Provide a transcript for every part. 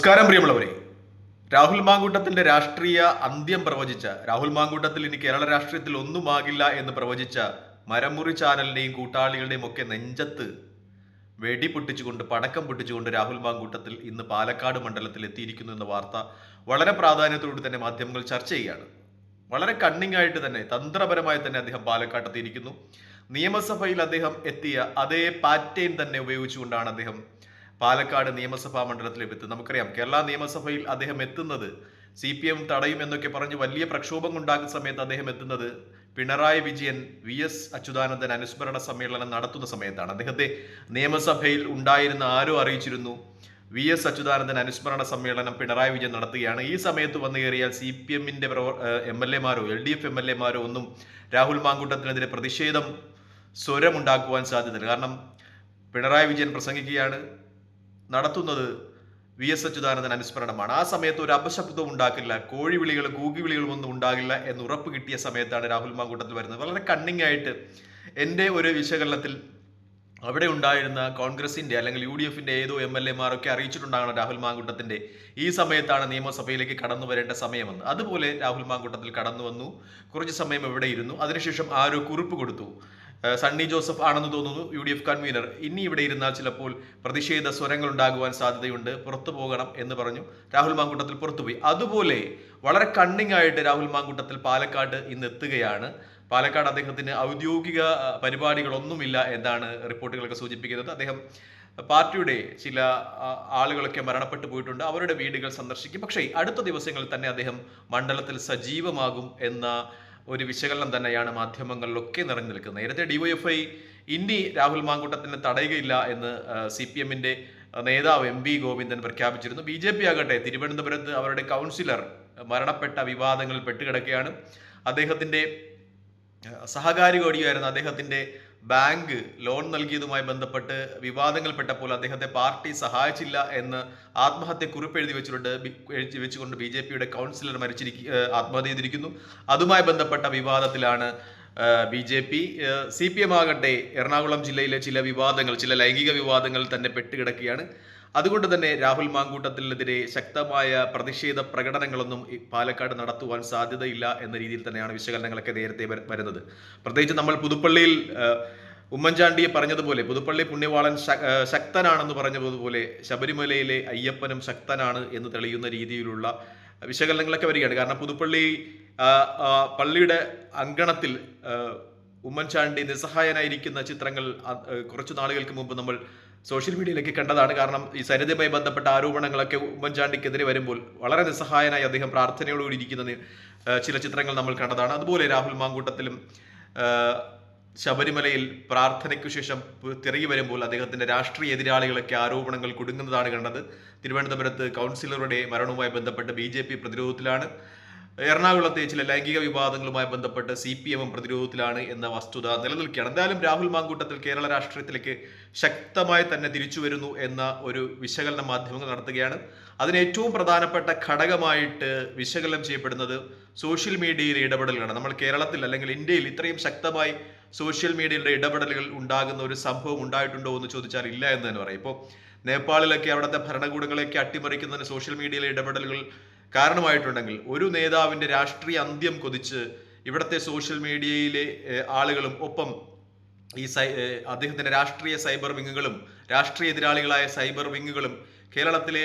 നമസ്കാരം പ്രിയമുള്ളവരെ. രാഹുൽ മാങ്കൂട്ടത്തിന്റെ രാഷ്ട്രീയ അന്ത്യം പ്രവചിച്ച രാഹുൽ മാങ്കൂട്ടത്തിൽ ഇനി കേരള രാഷ്ട്രീയത്തിൽ ഒന്നും ഒന്നുമാകില്ല എന്ന് പ്രവചിച്ച മരമുറി ചാനലിന്റെയും കൂട്ടാളികളുടെയും ഒക്കെ നെഞ്ചത്ത് വെടി പൊട്ടിച്ചുകൊണ്ട് പടക്കം പൊട്ടിച്ചുകൊണ്ട് രാഹുൽ മാങ്കൂട്ടത്തിൽ ഇന്ന് പാലക്കാട് മണ്ഡലത്തിൽ എത്തിയിരിക്കുന്നു എന്ന വാർത്ത വളരെ പ്രാധാന്യത്തോടെ തന്നെ മാധ്യമങ്ങൾ ചർച്ച ചെയ്യുകയാണ്. വളരെ കണ്ണിങ് ആയിട്ട് തന്നെ തന്ത്രപരമായി തന്നെ അദ്ദേഹം പാലക്കാട്ട് എത്തിയിരിക്കുന്നു. നിയമസഭയിൽ അദ്ദേഹം എത്തിയ അതേ പാറ്റേൺ തന്നെ ഉപയോഗിച്ചുകൊണ്ടാണ് അദ്ദേഹം പാലക്കാട് നിയമസഭാ മണ്ഡലത്തിൽ എത്തും. നമുക്കറിയാം കേരള നിയമസഭയിൽ അദ്ദേഹം എത്തുന്നത് സി പി എം തടയും എന്നൊക്കെ പറഞ്ഞ് വലിയ പ്രക്ഷോഭം ഉണ്ടാകുന്ന സമയത്ത് അദ്ദേഹം എത്തുന്നത് പിണറായി വിജയൻ വി എസ് അച്യുതാനന്ദൻ അനുസ്മരണ സമ്മേളനം നടത്തുന്ന സമയത്താണ്. അദ്ദേഹത്തെ നിയമസഭയിൽ ഉണ്ടായിരുന്ന ആരോ അറിയിച്ചിരുന്നു. വി എസ് അച്യുതാനന്ദൻ അനുസ്മരണ സമ്മേളനം പിണറായി വിജയൻ നടത്തുകയാണ്. ഈ സമയത്ത് വന്നു കയറിയാൽ സി പി എമ്മിന്റെ M L എമാരോ L D F M L എമാരോ ഒന്നും രാഹുൽ മാങ്കൂട്ടത്തിനെതിരെ പ്രതിഷേധം സ്വരമുണ്ടാക്കുവാൻ സാധ്യതയില്ല. കാരണം പിണറായി വിജയൻ പ്രസംഗിക്കുകയാണ്. നടത്തുന്നത് വി എസ് അച്യുതാനന്ദൻ അനുസ്മരണമാണ്. ആ സമയത്ത് ഒരു അപശബ്ദവും ഉണ്ടാക്കില്ല. കോഴിവിളികളും കൂകിവിളികളും ഒന്നും ഉണ്ടാകില്ല എന്ന് ഉറപ്പ് കിട്ടിയ സമയത്താണ് രാഹുൽ മാങ്കൂട്ടത്തിൽ വരുന്നത്. വളരെ കണ്ണിങ് ആയിട്ട് എന്റെ ഒരു വിശകലനത്തിൽ അവിടെ ഉണ്ടായിരുന്ന കോൺഗ്രസിന്റെ അല്ലെങ്കിൽ യു ഡി എഫിന്റെ ഏതോ എം എൽ എമാരൊക്കെ അറിയിച്ചിട്ടുണ്ടാകണം രാഹുൽ മാങ്കുട്ടത്തിന്റെ ഈ സമയത്താണ് നിയമസഭയിലേക്ക് കടന്നു വരേണ്ട സമയമെന്ന് അതുപോലെ രാഹുൽ മാങ്കൂട്ടത്തിൽ കടന്നു വന്നു. കുറച്ച് സമയം എവിടെ ഇരുന്നു? അതിനുശേഷം ആരോ കുറിപ്പ് കൊടുത്തു. സണ്ണി ജോസഫ് ആണെന്ന് തോന്നുന്നു യു ഡി എഫ് കൺവീനർ. ഇനി ഇവിടെ ഇരുന്നാൽ ചിലപ്പോൾ പ്രതിഷേധ സ്വരങ്ങൾ ഉണ്ടാകുവാൻ സാധ്യതയുണ്ട്. പുറത്തു പോകണം എന്ന് പറഞ്ഞു. രാഹുൽ മാങ്കൂട്ടത്തിൽ പുറത്തുപോയി. അതുപോലെ വളരെ കണ്ണിങ് ആയിട്ട് രാഹുൽ മാങ്കൂട്ടത്തിൽ പാലക്കാട് ഇന്ന് എത്തുകയാണ്. പാലക്കാട് അദ്ദേഹത്തിന് ഔദ്യോഗിക പരിപാടികളൊന്നുമില്ല എന്നാണ് റിപ്പോർട്ടുകളൊക്കെ സൂചിപ്പിക്കുന്നത്. അദ്ദേഹം പാർട്ടിയുടെ ചില ആളുകളൊക്കെ മരണപ്പെട്ടു പോയിട്ടുണ്ട്. അവരുടെ വീടുകൾ സന്ദർശിക്കും. പക്ഷേ അടുത്ത ദിവസങ്ങളിൽ തന്നെ അദ്ദേഹം മണ്ഡലത്തിൽ സജീവമാകും എന്ന ഒരു വിശകലനം തന്നെയാണ് മാധ്യമങ്ങളിലൊക്കെ നിറഞ്ഞു നിൽക്കുന്നത്. നേരത്തെ ഡിവൈഎഫ്ഐ ഇനി രാഹുൽ മാങ്കൂട്ടത്തിനെ തടയുകയില്ല എന്ന് സി പി എമ്മിന്റെ നേതാവ് എം വി ഗോവിന്ദൻ പ്രഖ്യാപിച്ചിരുന്നു. ബി ജെ പി ആകട്ടെ തിരുവനന്തപുരത്ത് അവരുടെ കൗൺസിലർ മരണപ്പെട്ട വിവാദങ്ങളിൽ പെട്ടുകിടക്കുകയാണ്. അദ്ദേഹത്തിന്റെ സഹകാരി കൂടിയായിരുന്ന അദ്ദേഹത്തിന്റെ ബാങ്ക് ലോൺ നൽകിയതുമായി ബന്ധപ്പെട്ട് വിവാദങ്ങൾപ്പെട്ടപ്പോൾ അദ്ദേഹത്തെ പാർട്ടി സഹായിച്ചില്ല എന്ന് ആത്മഹത്യ കുറിപ്പ് എഴുതി എഴുതി വെച്ചുകൊണ്ട് ബി ജെ പിയുടെ കൗൺസിലർ മരിച്ചിരിക്കുക ആത്മഹത്യ ചെയ്തിരിക്കുന്നു. അതുമായി ബന്ധപ്പെട്ട വിവാദത്തിലാണ് B J P. C P M ആകട്ടെ എറണാകുളം ജില്ലയിലെ ചില വിവാദങ്ങൾ ചില ലൈംഗിക വിവാദങ്ങൾ തന്നെ പെട്ടുകിടക്കുകയാണ്. അതുകൊണ്ട് തന്നെ രാഹുൽ മാങ്കൂട്ടത്തിനെതിരെ ശക്തമായ പ്രതിഷേധ പ്രകടനങ്ങളൊന്നും പാലക്കാട് നടത്തുവാൻ സാധ്യതയില്ല എന്ന രീതിയിൽ തന്നെയാണ് വിശകലനങ്ങളൊക്കെ നേരത്തെ വരുന്നത്. പ്രത്യേകിച്ച് നമ്മൾ പുതുപ്പള്ളിയിൽ ഉമ്മൻചാണ്ടിയെ പറഞ്ഞതുപോലെ പുതുപ്പള്ളി പുണ്യവാളൻ ശക്തനാണെന്ന് പറഞ്ഞതുപോലെ ശബരിമലയിലെ അയ്യപ്പനും ശക്തനാണ് എന്ന് തെളിയുന്ന രീതിയിലുള്ള വിശകലനങ്ങളൊക്കെ വരികയാണ്. കാരണം പുതുപ്പള്ളി പള്ളിയുടെ അങ്കണത്തിൽ ഉമ്മൻചാണ്ടി നിസ്സഹായനായിരിക്കുന്ന ചിത്രങ്ങൾ കുറച്ചു നാളുകൾക്ക് മുമ്പ് നമ്മൾ സോഷ്യൽ മീഡിയയിലേക്ക് കണ്ടതാണ്. കാരണം ഈ സരിതയുമായി ബന്ധപ്പെട്ട ആരോപണങ്ങളൊക്കെ ഉമ്മൻചാണ്ടിക്കെതിരെ വരുമ്പോൾ വളരെ നിസ്സഹായനായി അദ്ദേഹം പ്രാർത്ഥനയോടുകൂടി ഇരിക്കുന്ന ചില ചിത്രങ്ങൾ നമ്മൾ കണ്ടതാണ്. അതുപോലെ രാഹുൽ മാങ്കൂട്ടത്തിലും ശബരിമലയിൽ പ്രാർത്ഥനയ്ക്കു ശേഷം തിരികെ വരുമ്പോൾ അദ്ദേഹത്തിന്റെ രാഷ്ട്രീയ എതിരാളികളൊക്കെ ആരോപണങ്ങൾ കുടുങ്ങുന്നതാണ് കണ്ടത്. തിരുവനന്തപുരത്ത് കൗൺസിലറുടെ മരണവുമായി ബന്ധപ്പെട്ട് ബി പ്രതിരോധത്തിലാണ്. എറണാകുളത്തെ ചില ലൈംഗിക വിവാദങ്ങളുമായി ബന്ധപ്പെട്ട് സി പി എമ്മും പ്രതിരോധത്തിലാണ് എന്ന വസ്തുത നിലനിൽക്കുകയാണ്. എന്തായാലും രാഹുൽ മാങ്കൂട്ടത്തിൽ കേരള രാഷ്ട്രീയത്തിലേക്ക് ശക്തമായി തന്നെ തിരിച്ചു വരുന്നു എന്ന ഒരു വിശകലന മാധ്യമങ്ങൾ നടത്തുകയാണ്. അതിന് ഏറ്റവും പ്രധാനപ്പെട്ട ഘടകമായിട്ട് വിശകലനം ചെയ്യപ്പെടുന്നത് സോഷ്യൽ മീഡിയയിലെ ഇടപെടലുകളാണ്. നമ്മൾ കേരളത്തിൽ അല്ലെങ്കിൽ ഇന്ത്യയിൽ ഇത്രയും ശക്തമായി സോഷ്യൽ മീഡിയയുടെ ഇടപെടലുകൾ ഉണ്ടാകുന്ന ഒരു സംഭവം ഉണ്ടായിട്ടുണ്ടോ എന്ന് ചോദിച്ചാൽ ഇല്ല എന്ന് തന്നെ പറയും. ഇപ്പോൾ നേപ്പാളിലൊക്കെ അവിടുത്തെ ഭരണകൂടങ്ങളെയൊക്കെ അട്ടിമറിക്കുന്നതിന് സോഷ്യൽ മീഡിയയിലെ ഇടപെടലുകൾ കാരണമായിട്ടുണ്ടെങ്കിൽ ഒരു നേതാവിന്റെ രാഷ്ട്രീയ അന്ത്യം കൊതിച്ച് ഇവിടുത്തെ സോഷ്യൽ മീഡിയയിലെ ആളുകളും ഒപ്പം ഈ സൈ അദ്ദേഹത്തിന്റെ രാഷ്ട്രീയ സൈബർ വിങ്ങുകളും രാഷ്ട്രീയ എതിരാളികളായ സൈബർ വിങ്ങുകളും കേരളത്തിലെ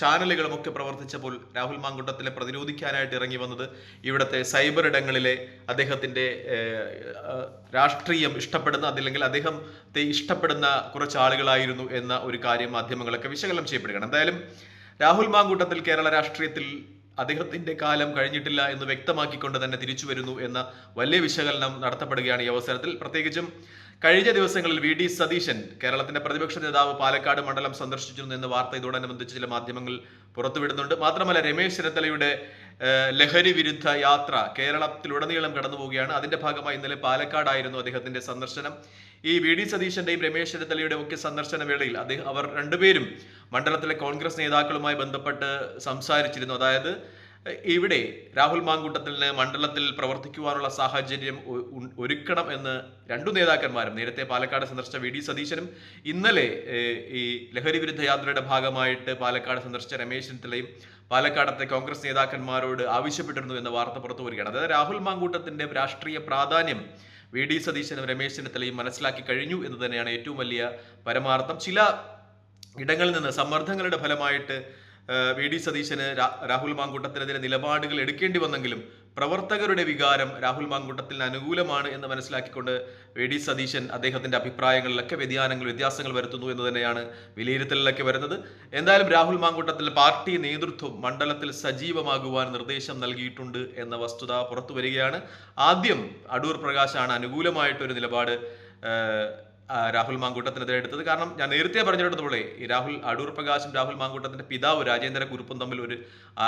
ചാനലുകളും ഒക്കെ പ്രവർത്തിച്ചപ്പോൾ രാഹുൽ മാങ്കുട്ടത്തിലെ പ്രതിരോധിക്കാനായിട്ട് ഇറങ്ങി വന്നത് ഇവിടുത്തെ സൈബർ ഇടങ്ങളിലെ ഏഹ്, രാഷ്ട്രീയം ഇഷ്ടപ്പെടുന്ന അതില്ലെങ്കിൽ അദ്ദേഹത്തെ ഇഷ്ടപ്പെടുന്ന കുറച്ച് ആളുകളായിരുന്നു എന്ന ഒരു കാര്യം മാധ്യമങ്ങളൊക്കെ വിശകലനം ചെയ്യപ്പെടുകയാണ്. എന്തായാലും രാഹുൽ മാങ്കൂട്ടത്തിൽ കേരള രാഷ്ട്രീയത്തിൽ അദ്ദേഹത്തിന്റെ കാലം കഴിഞ്ഞിട്ടില്ല എന്ന് വ്യക്തമാക്കിക്കൊണ്ട് തന്നെ തിരിച്ചു വരുന്നു എന്ന വലിയ വിശകലനം നടത്തപ്പെടുകയാണ് ഈ അവസരത്തിൽ. പ്രത്യേകിച്ചും കഴിഞ്ഞ ദിവസങ്ങളിൽ വി ഡി സതീശൻ കേരളത്തിന്റെ പ്രതിപക്ഷ നേതാവ് പാലക്കാട് മണ്ഡലം സന്ദർശിച്ചിരുന്നു എന്ന വാർത്ത ഇതോടനുബന്ധിച്ച് ചില മാധ്യമങ്ങൾ പുറത്തുവിടുന്നുണ്ട്. മാത്രമല്ല രമേശ് ചെന്നിത്തലയുടെ ലഹരി വിരുദ്ധ യാത്ര കേരളത്തിലുടനീളം കടന്നു പോവുകയാണ് അതിന്റെ ഭാഗമായി ഇന്നലെ പാലക്കാടായിരുന്നു അദ്ദേഹത്തിന്റെ സന്ദർശനം. ഈ വി ഡി സതീശന്റെയും രമേശ് ചെന്നിത്തലയുടെ ഒക്കെ സന്ദർശന വേളയിൽ അദ്ദേഹം അവർ രണ്ടുപേരും മണ്ഡലത്തിലെ കോൺഗ്രസ് നേതാക്കളുമായി ബന്ധപ്പെട്ട് സംസാരിച്ചിരുന്നു. അതായത് ഇവിടെ രാഹുൽ മാങ്കൂട്ടത്തിന് മണ്ഡലത്തിൽ പ്രവർത്തിക്കുവാനുള്ള സാഹചര്യം ഒരുക്കണം എന്ന് രണ്ടു നേതാക്കന്മാരും നേരത്തെ പാലക്കാട് സന്ദർശിച്ച വി ഡി സതീശനും ഇന്നലെ ഈ ലഹരി വിരുദ്ധ യാത്രയുടെ ഭാഗമായിട്ട് പാലക്കാട് സന്ദർശിച്ച രമേശ് ചെന്നിത്തലയും പാലക്കാടത്തെ കോൺഗ്രസ് നേതാക്കന്മാരോട് ആവശ്യപ്പെട്ടിരുന്നു എന്ന വാർത്ത പുറത്തു വരികയാണ്. അതായത് രാഹുൽ മാങ്കൂട്ടത്തിന്റെ രാഷ്ട്രീയ പ്രാധാന്യം വി ഡി സതീശനും രമേശ് ചെന്നിത്തലയും മനസ്സിലാക്കി കഴിഞ്ഞു എന്ന് തന്നെയാണ് ഏറ്റവും വലിയ പരമാർത്ഥം. ചില ഇടങ്ങളിൽ നിന്ന് സമ്മർദ്ദങ്ങളുടെ ഫലമായിട്ട് വി ഡി സതീശന് രാഹുൽ മാങ്കൂട്ടത്തിനെതിരെ നിലപാടുകൾ എടുക്കേണ്ടി വന്നെങ്കിലും പ്രവർത്തകരുടെ വികാരം രാഹുൽ മാങ്കൂട്ടത്തിന് അനുകൂലമാണ് എന്ന് മനസ്സിലാക്കിക്കൊണ്ട് വി ഡി സതീശൻ അദ്ദേഹത്തിന്റെ അഭിപ്രായങ്ങളിലൊക്കെ വ്യതിയാനങ്ങൾ വ്യത്യാസങ്ങൾ വരുത്തുന്നു എന്ന് തന്നെയാണ് വിലയിരുത്തലിലൊക്കെ വരുന്നത്. എന്തായാലും രാഹുൽ മാങ്കൂട്ടത്തിൽ പാർട്ടി നേതൃത്വം മണ്ഡലത്തിൽ സജീവമാകുവാൻ നിർദ്ദേശം നൽകിയിട്ടുണ്ട് എന്ന വസ്തുത പുറത്തു വരികയാണ്. ആദ്യം അടൂർ പ്രകാശാണ് അനുകൂലമായിട്ടൊരു നിലപാട് രാഹുൽ മാങ്കൂട്ടത്തിനെതിരെ എടുത്തത്. കാരണം ഞാൻ നേരത്തെ പറഞ്ഞിടത്തോടെ ഈ രാഹുൽ അടൂർ പ്രകാശും രാഹുൽ മാങ്കൂട്ടത്തിന്റെ പിതാവ് രാജേന്ദ്ര കുറുപ്പും തമ്മിൽ ഒരു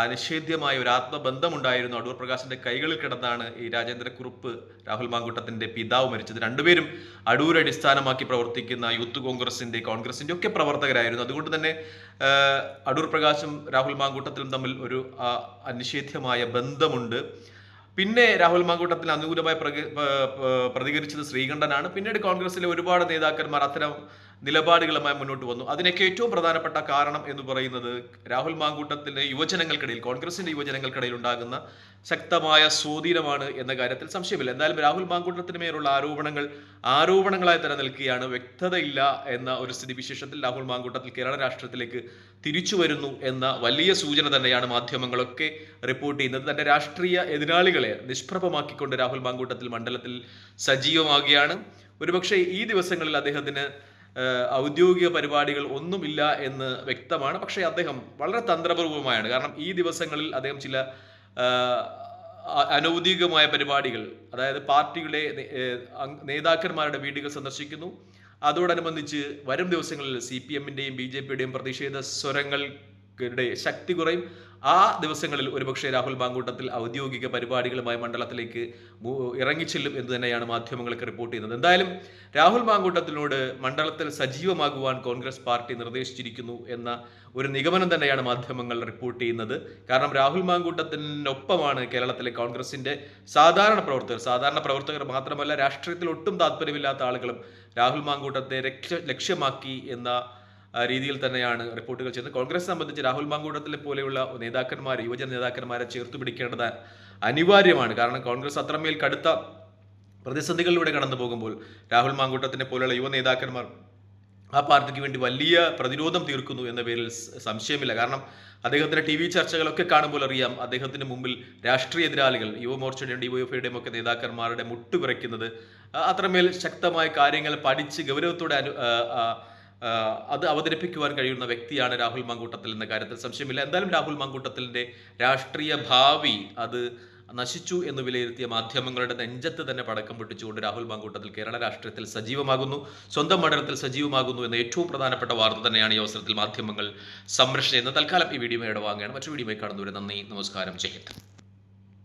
അനിഷേധ്യമായ ഒരു ആത്മബന്ധമുണ്ടായിരുന്നു. അടൂർ പ്രകാശിന്റെ കൈകളിൽ കിടന്നാണ് ഈ രാജേന്ദ്ര കുറുപ്പ് രാഹുൽ മാങ്കൂട്ടത്തിന്റെ പിതാവ് മരിച്ചത്. രണ്ടുപേരും അടൂർ അടിസ്ഥാനമാക്കി പ്രവർത്തിക്കുന്ന യൂത്ത് കോൺഗ്രസിന്റെ കോൺഗ്രസിന്റെ ഒക്കെ പ്രവർത്തകരായിരുന്നു. അതുകൊണ്ട് തന്നെ അടൂർ പ്രകാശും രാഹുൽ മാങ്കൂട്ടത്തിലും തമ്മിൽ ഒരു അനിഷേധ്യമായ ബന്ധമുണ്ട്. പിന്നെ രാഹുൽ മാങ്കൂട്ടത്തിന് അനുകൂലമായി പ്രതികരിച്ചത് ശ്രീകണ്ഠനാണ്. പിന്നീട് കോൺഗ്രസിലെ ഒരുപാട് നേതാക്കന്മാർ അത്തരം നിലപാടുകളുമായി മുന്നോട്ട് വന്നു. അതിനൊക്കെ ഏറ്റവും പ്രധാനപ്പെട്ട കാരണം എന്ന് പറയുന്നത് രാഹുൽ മാങ്കൂട്ടത്തിന്റെ യുവജനങ്ങൾക്കിടയിൽ കോൺഗ്രസിന്റെ യുവജനങ്ങൾക്കിടയിൽ ഉണ്ടാകുന്ന ശക്തമായ സ്വാധീനമാണ് എന്ന കാര്യത്തിൽ സംശയമില്ല. എന്തായാലും രാഹുൽ മാങ്കൂട്ടത്തിന് മേലുള്ള ആരോപണങ്ങൾ ആരോപണങ്ങളായി തന്നെ നിൽക്കുകയാണ്. വ്യക്തതയില്ല എന്ന ഒരു സ്ഥിതിവിശേഷത്തിൽ രാഹുൽ മാങ്കൂട്ടത്തിൽ കേരള രാഷ്ട്രീയത്തിലേക്ക് തിരിച്ചു വരുന്നു എന്ന വലിയ സൂചന തന്നെയാണ് മാധ്യമങ്ങളൊക്കെ റിപ്പോർട്ട് ചെയ്യുന്നത്. തന്റെ രാഷ്ട്രീയ എതിരാളികളെ നിഷ്പ്രഭമാക്കിക്കൊണ്ട് രാഹുൽ മാങ്കൂട്ടത്തിൽ മണ്ഡലത്തിൽ സജീവമാകുകയാണ്. ഒരുപക്ഷെ ഈ ദിവസങ്ങളിൽ അദ്ദേഹത്തിന് ഔദ്യോഗിക പരിപാടികൾ ഒന്നുമില്ല എന്ന് വ്യക്തമാണ്. പക്ഷേ അദ്ദേഹം വളരെ തന്ത്രപൂർവമായാണ് കാരണം ഈ ദിവസങ്ങളിൽ അദ്ദേഹം ചില അനൗദ്യോഗികമായ പരിപാടികൾ അതായത് പാർട്ടിയുടെ നേതാക്കന്മാരുടെ വീടുകൾ സന്ദർശിക്കുന്നു. അതോടനുബന്ധിച്ച് വരും ദിവസങ്ങളിൽ സി പി എമ്മിന്റെയും ബി ജെ പിയുടെയും പ്രതിഷേധ സ്വരങ്ങളുടെ ശക്തി കുറയും. ആ ദിവസങ്ങളിൽ ഒരുപക്ഷെ രാഹുൽ മാങ്കൂട്ടത്തിൽ ഔദ്യോഗിക പരിപാടികളുമായി മണ്ഡലത്തിലേക്ക് ഇറങ്ങിച്ചെല്ലും എന്ന് തന്നെയാണ് മാധ്യമങ്ങളൊക്കെ റിപ്പോർട്ട് ചെയ്യുന്നത്. എന്തായാലും രാഹുൽ മാങ്കൂട്ടത്തിനോട് മണ്ഡലത്തിൽ സജീവമാകുവാൻ കോൺഗ്രസ് പാർട്ടി നിർദ്ദേശിച്ചിരിക്കുന്നു എന്ന ഒരു നിഗമനം തന്നെയാണ് മാധ്യമങ്ങൾ റിപ്പോർട്ട് ചെയ്യുന്നത്. കാരണം രാഹുൽ മാങ്കൂട്ടത്തിനൊപ്പമാണ് കേരളത്തിലെ കോൺഗ്രസിന്റെ സാധാരണ പ്രവർത്തകർ. സാധാരണ പ്രവർത്തകർ മാത്രമല്ല രാഷ്ട്രീയത്തിൽ ഒട്ടും താല്പര്യമില്ലാത്ത ആളുകളും രാഹുൽ മാങ്കൂട്ടത്തെ ലക്ഷ്യ ലക്ഷ്യമാക്കി എന്ന രീതിയിൽ തന്നെയാണ് റിപ്പോർട്ടുകൾ ചെയ്യുന്നത്. കോൺഗ്രസ് സംബന്ധിച്ച് രാഹുൽ മാങ്കൂട്ടത്തിലെ പോലെയുള്ള നേതാക്കന്മാരെ യുവജന നേതാക്കന്മാരെ ചേർത്ത് പിടിക്കേണ്ടത് അനിവാര്യമാണ്. കാരണം കോൺഗ്രസ് അത്രമേൽ കടുത്ത പ്രതിസന്ധികളിലൂടെ കടന്നു പോകുമ്പോൾ രാഹുൽ മാങ്കൂട്ടത്തിനെ പോലെയുള്ള യുവ നേതാക്കന്മാർ ആ പാർട്ടിക്ക് വേണ്ടി വലിയ പ്രതിരോധം തീർക്കുന്നു എന്ന പേരിൽ സംശയമില്ല. കാരണം അദ്ദേഹത്തിന്റെ ടി വി ചർച്ചകളൊക്കെ കാണുമ്പോൾ അറിയാം അദ്ദേഹത്തിന് മുമ്പിൽ രാഷ്ട്രീയ എതിരാളികൾ യുവമോർച്ചയുടെയും ഡിവൈഎഫ്ഐയുടെയും ഒക്കെ നേതാക്കന്മാരുടെ മുട്ടുപിറയ്ക്കുന്നത് അത്രമേൽ ശക്തമായ കാര്യങ്ങൾ പഠിച്ച് ഗൗരവത്തോടെ അനു അത് അവതരിപ്പിക്കുവാൻ കഴിയുന്ന വ്യക്തിയാണ് രാഹുൽ മാങ്കൂട്ടത്തിൽ എന്ന കാര്യത്തിൽ സംശയമില്ല. എന്തായാലും രാഹുൽ മാങ്കൂട്ടത്തിലിന്റെ രാഷ്ട്രീയ ഭാവി അത് നശിച്ചു എന്ന് വിലയിരുത്തിയ മാധ്യമങ്ങളുടെ നെഞ്ചത്ത് തന്നെ പടക്കം പൊട്ടിച്ചുകൊണ്ട് രാഹുൽ മാങ്കൂട്ടത്തിൽ കേരള രാഷ്ട്രീയത്തിൽ സജീവമാകുന്നു. സ്വന്തം മണ്ഡലത്തിൽ സജീവമാകുന്നു എന്ന ഏറ്റവും പ്രധാനപ്പെട്ട വാർത്ത തന്നെയാണ് ഈ അവസരത്തിൽ മാധ്യമങ്ങൾ സംരക്ഷണം തൽക്കാലം ഈ വീഡിയോ ഇടവാങ്ങുകയാണ്. മറ്റു വീഡിയോ കാണുന്നവരെ നന്ദി. നമസ്കാരം. ഹിന്ദ്.